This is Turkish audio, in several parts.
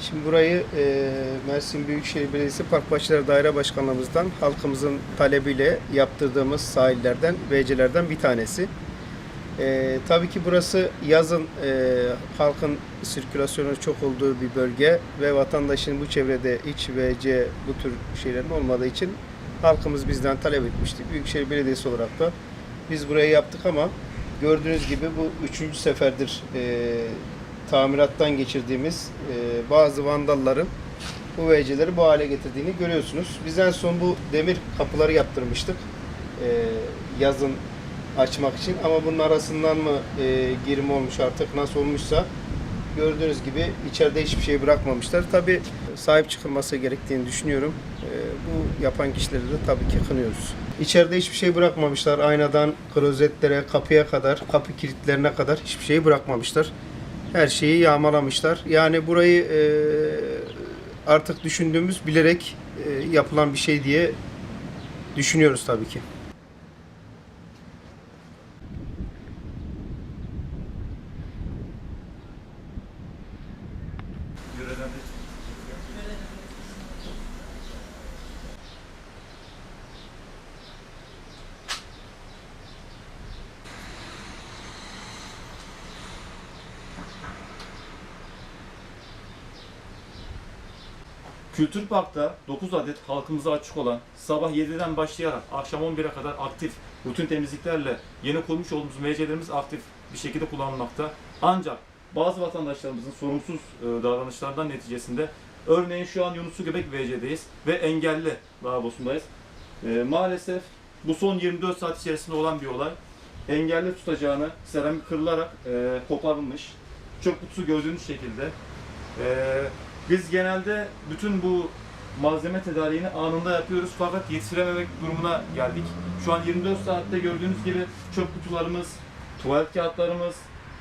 Şimdi burayı e, Mersin Büyükşehir Belediyesi Park Bahçeleri Daire Başkanlığımızdan halkımızın talebiyle yaptırdığımız sahillerden, VC'lerden bir tanesi. E, tabii ki burası yazın e, halkın sirkülasyonun çok olduğu bir bölge ve vatandaşın bu çevrede iç VC bu tür şeylerin olmadığı için halkımız bizden talep etmişti. Büyükşehir Belediyesi olarak da biz burayı yaptık ama gördüğünüz gibi bu üçüncü seferdir e, tamirattan geçirdiğimiz e, bazı vandalların bu VC'leri bu hale getirdiğini görüyorsunuz. Biz en son bu demir kapıları yaptırmıştık e, yazın açmak için ama bunun arasından mı e, girim olmuş artık nasıl olmuşsa gördüğünüz gibi içeride hiçbir şey bırakmamışlar. Tabi sahip çıkılması gerektiğini düşünüyorum. E, bu yapan kişileri de tabii ki kınıyoruz. İçeride hiçbir şey bırakmamışlar. Aynadan klozetlere, kapıya kadar, kapı kilitlerine kadar hiçbir şeyi bırakmamışlar. Her şeyi yağmalamışlar. Yani burayı e, artık düşündüğümüz bilerek e, yapılan bir şey diye düşünüyoruz tabii ki. Kültür Park'ta 9 adet halkımıza açık olan, sabah 7'den başlayarak akşam 11'e kadar aktif rutin temizliklerle yeni kurmuş olduğumuz MC'lerimiz aktif bir şekilde kullanılmakta. Ancak bazı vatandaşlarımızın sorumsuz e, davranışlardan neticesinde örneğin şu an Yunuslu Göbek VC'deyiz ve engelli lavabosundayız. E, maalesef bu son 24 saat içerisinde olan bir olay. Engelli tutacağını seramik kırılarak e, koparılmış. Çöp kutusu gördüğünüz şekilde. Biz genelde bütün bu malzeme tedariğini anında yapıyoruz fakat yetiştirememek durumuna geldik. Şu an 24 saatte gördüğünüz gibi çöp kutularımız, tuvalet kağıtlarımız,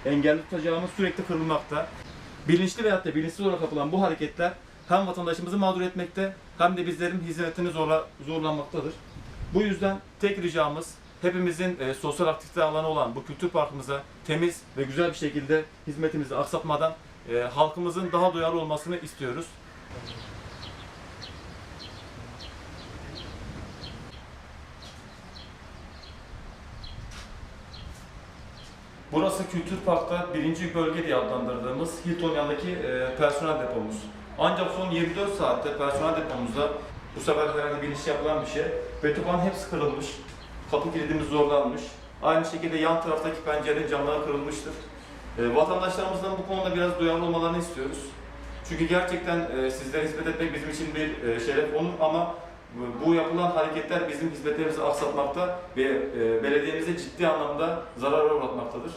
engelli tutacağımız sürekli kırılmakta. Bilinçli veyahut da bilinçsiz olarak yapılan bu hareketler hem vatandaşımızı mağdur etmekte hem de bizlerin hizmetini zorla, zorlanmaktadır. Bu yüzden tek ricamız hepimizin e, sosyal aktivite alanı olan bu kültür parkımıza temiz ve güzel bir şekilde hizmetimizi aksatmadan e, halkımızın daha duyarlı olmasını istiyoruz. Burası Kültür Park'ta birinci bölge diye adlandırdığımız Hilton yanındaki e, personel depomuz. Ancak son 24 saatte personel depomuzda bu sefer herhalde bir iş yapılan bir şey. Betonların hepsi kırılmış. Kapı kilidimiz zorlanmış. Aynı şekilde yan taraftaki pencerenin camları kırılmıştır. E, vatandaşlarımızdan bu konuda biraz duyarlı olmalarını istiyoruz. Çünkü gerçekten e, sizlere hizmet etmek bizim için bir e, şeref onur ama bu- yapılan hareketler bizim hizmetlerimizi aksatmakta ve e, belediyemize ciddi anlamda zarar uğratmaktadır.